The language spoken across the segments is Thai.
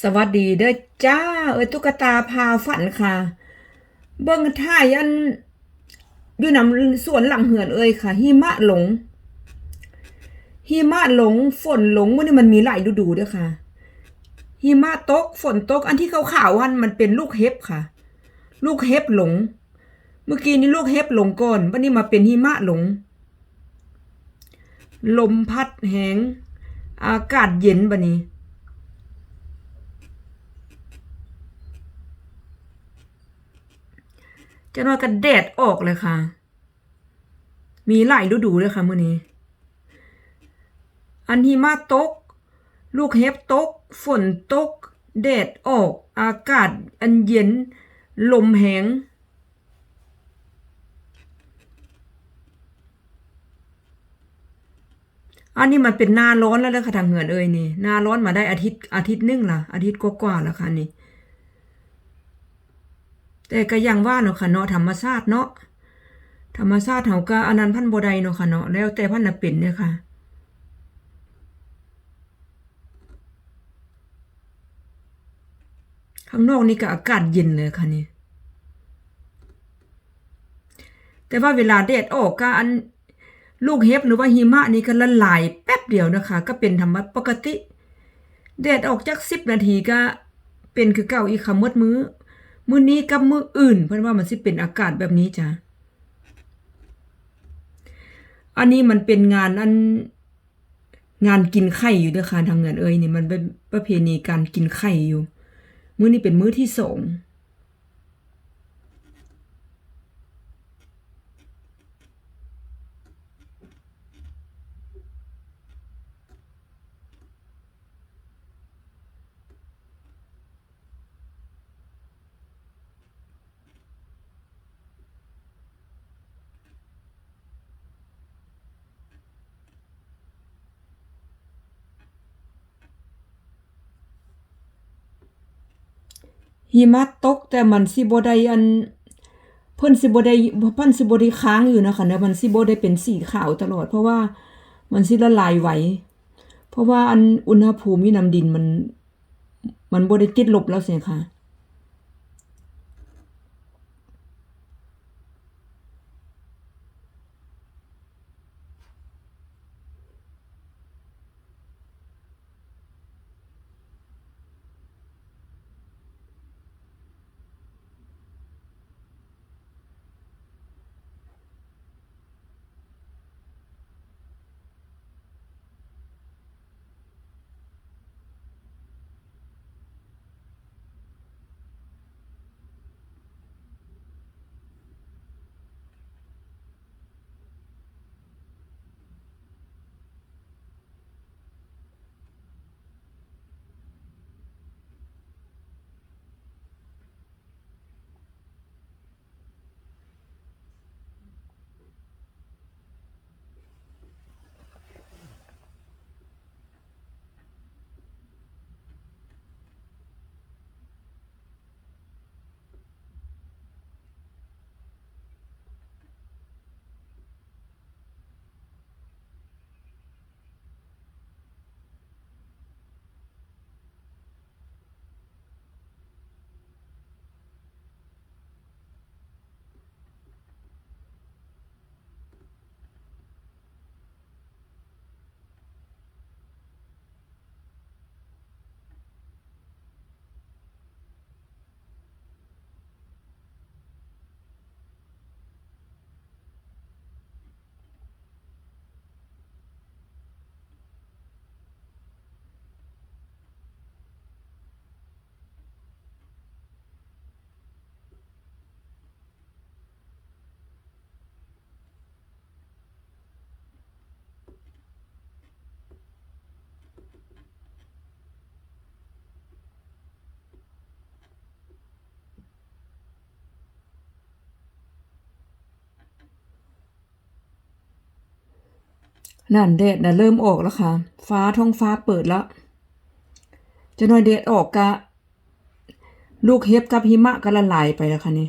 สวัสดีเด้อจ้า เอ้ยตุ๊กตาพาฝันค่ะ เบิ่งท่ายันอยู่นำสวนหลังเหือนเอ้ยค่ะหิมะหลงหิมะหลงฝนหลงมื้อนี้มันมีหลายฤดูเด้อค่ะหิมะตกฝนตกอันที่ขาวๆอันมันเป็นลูกเห็บค่ะ ลูกเห็บหลง เมื่อกี้นี้ลูกเห็บหลงก่อนวันนี้มาเป็นหิมะหลง ลมพัดแหง อากาศเย็นบัดนี้ จะนอยกันแดดออกเลยค่ะ มีหลายฤดูเลยค่ะมื้อนี้ อันหิมะตก ลูกเห็บตก ฝนตกแดดออก อากาศอันเย็น ลมแหงอันนี้มันเป็นหน้าร้อนแล้วเลยค่ะทางเหือเอ้ยนี่หน้าร้อนมาได้อาทิตย์อาทิตย์นึงละอาทิตย์กว่าๆแล้วค่ะนี่ แต่ก็ยังว่าเนาะค่ะเนาะธรรมชาติเนาะธรรมชาติเฮาก็อันนั้นพันบ่ได้เนาะค่ะเนาะแล้วแต่พันน่ะเป็นเนี่ยค่ะข้างนอกนี่ก็อากาศเย็นเลยค่ะนี่แต่ว่าเวลาแดดออกก็อันลูกเห็บหรือว่าหิมะนี่ก็ละลายแป๊บเดียวนะคะ ก็เป็นธรรมปกติแดดออกจักสิบนาทีก็เป็นคือเก่าอีกค่ะมดมือ้อ มื้อนี้กับมื้ออื่น เพิ่นว่ามันสิเป็นอากาศแบบนี้จ้ะอันนี้มันเป็นงานอันงานกินไข่อยู่เด้อค่ะทางเงินเอ้ยนี่มันเป็นประเพณีการกินไข่อยู่ มื้อนี้เป็นมื้อที่สอง หิมะตกแต่มันสิบ่ได้อันเพิ่นสิบ่ได้เพิ่นสิบ่ได้ค้างอยู่นะคะเนาะมันสิบ่ได้เป็นสีขาวตลอด เพราะว่ามันสิละลายไหวเพราะว่าอันอุณหภูมิอยู่น้ำดินมัน มันบ่ได้ติดลบแล้วสิค่ะ นั่นแดดนะเริ่มออกแล้วค่ะ ฟ้าท้องฟ้าเปิดแล้ว จะน้อยแดดออกกะ ลูกเห็บกับหิมะก็ละลายไปแล้วค่ะนี่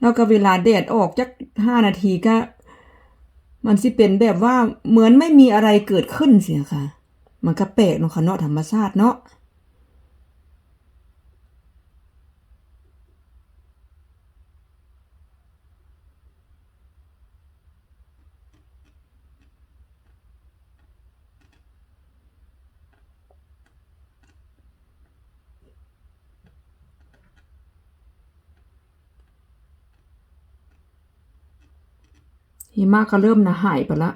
แล้วก็เวลาแดดออกจักห้านาทีก็ มันสิเป็นแบบว่าเหมือนไม่มีอะไรเกิดขึ้นเสียค่ะ มันก็แปลกเนาะค่ะเนาะธรรมชาติเนาะ หิมะก็เริ่มนะหายไปละ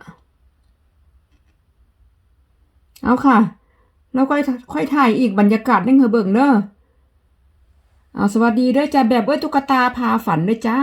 เอาค่ะ แล้วค่อยค่อยถ่ายอีกบรรยากาศนึงเหอเบิ่งเนอะเอาสวัสดีเด้อจ้าแบบเอ้ยตุ๊กตาพาฝันด้วยจ้า